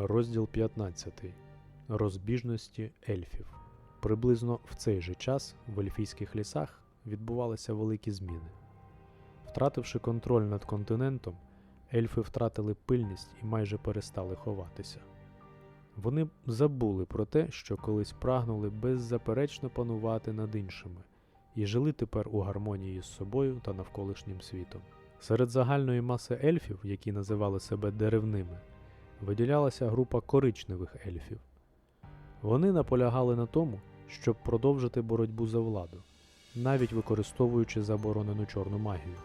Розділ 15. Розбіжності ельфів. Приблизно в цей же час в ельфійських лісах відбувалися великі зміни. Втративши контроль над континентом, ельфи втратили пильність і майже перестали ховатися. Вони забули про те, що колись прагнули беззаперечно панувати над іншими, і жили тепер у гармонії з собою та навколишнім світом. Серед загальної маси ельфів, які називали себе деревними, виділялася група коричневих ельфів. Вони наполягали на тому, щоб продовжити боротьбу за владу, навіть використовуючи заборонену чорну магію.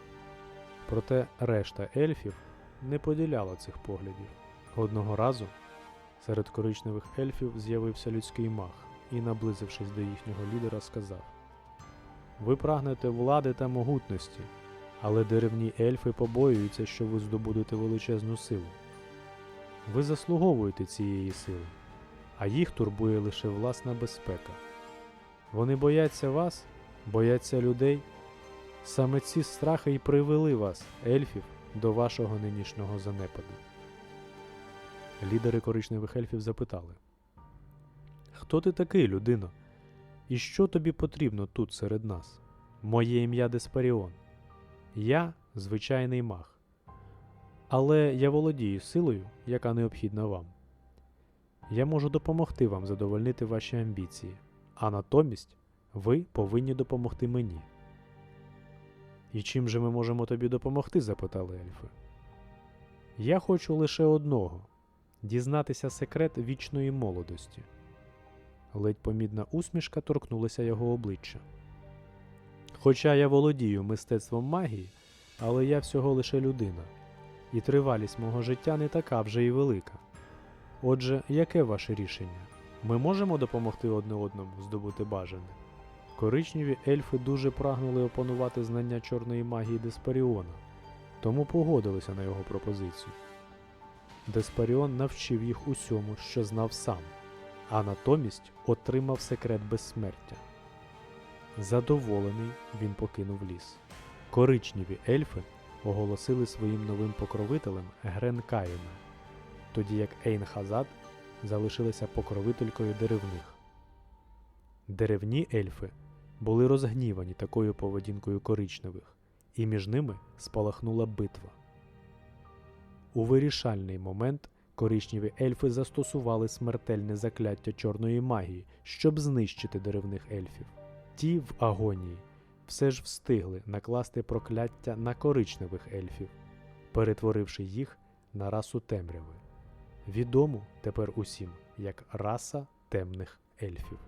Проте решта ельфів не поділяла цих поглядів. Одного разу серед коричневих ельфів з'явився людський маг і, наблизившись до їхнього лідера, сказав: Ви прагнете влади та могутності, але деревні ельфи побоюються, що ви здобудете величезну силу. Ви заслуговуєте цієї сили, а їх турбує лише власна безпека. Вони бояться вас, бояться людей. Саме ці страхи й привели вас, ельфів, до вашого нинішнього занепаду. Лідери коричневих ельфів запитали: Хто ти такий, людино? І що тобі потрібно тут серед нас? Моє ім'я Десперіон. Я звичайний маг. Але я володію силою, яка необхідна вам. Я можу допомогти вам задовольнити ваші амбіції, а натомість ви повинні допомогти мені. І чим же ми можемо тобі допомогти? запитали ельфи. Я хочу лише одного дізнатися секрет вічної молодості. Ледь помідна усмішка торкнулася його обличчя. Хоча я володію мистецтвом магії, але я всього лише людина, і тривалість мого життя не така вже й велика. Отже, яке ваше рішення? Ми можемо допомогти одне одному здобути бажане? Коричневі ельфи дуже прагнули опанувати знання чорної магії Десперіона, тому погодилися на його пропозицію. Деспаріон навчив їх усьому, що знав сам, а натомість отримав секрет безсмертя. Задоволений він покинув ліс. Коричневі ельфи оголосили своїм новим покровителем Грен Каїна, тоді як Ейнхазад залишилася покровителькою деревних. Деревні ельфи були розгнівані такою поведінкою коричневих, і між ними спалахнула битва. У вирішальний момент коричневі ельфи застосували смертельне закляття чорної магії, щоб знищити деревних ельфів. Ті в агонії все ж встигли накласти прокляття на коричневих ельфів, перетворивши їх на расу темряви, відому тепер усім як раса темних ельфів.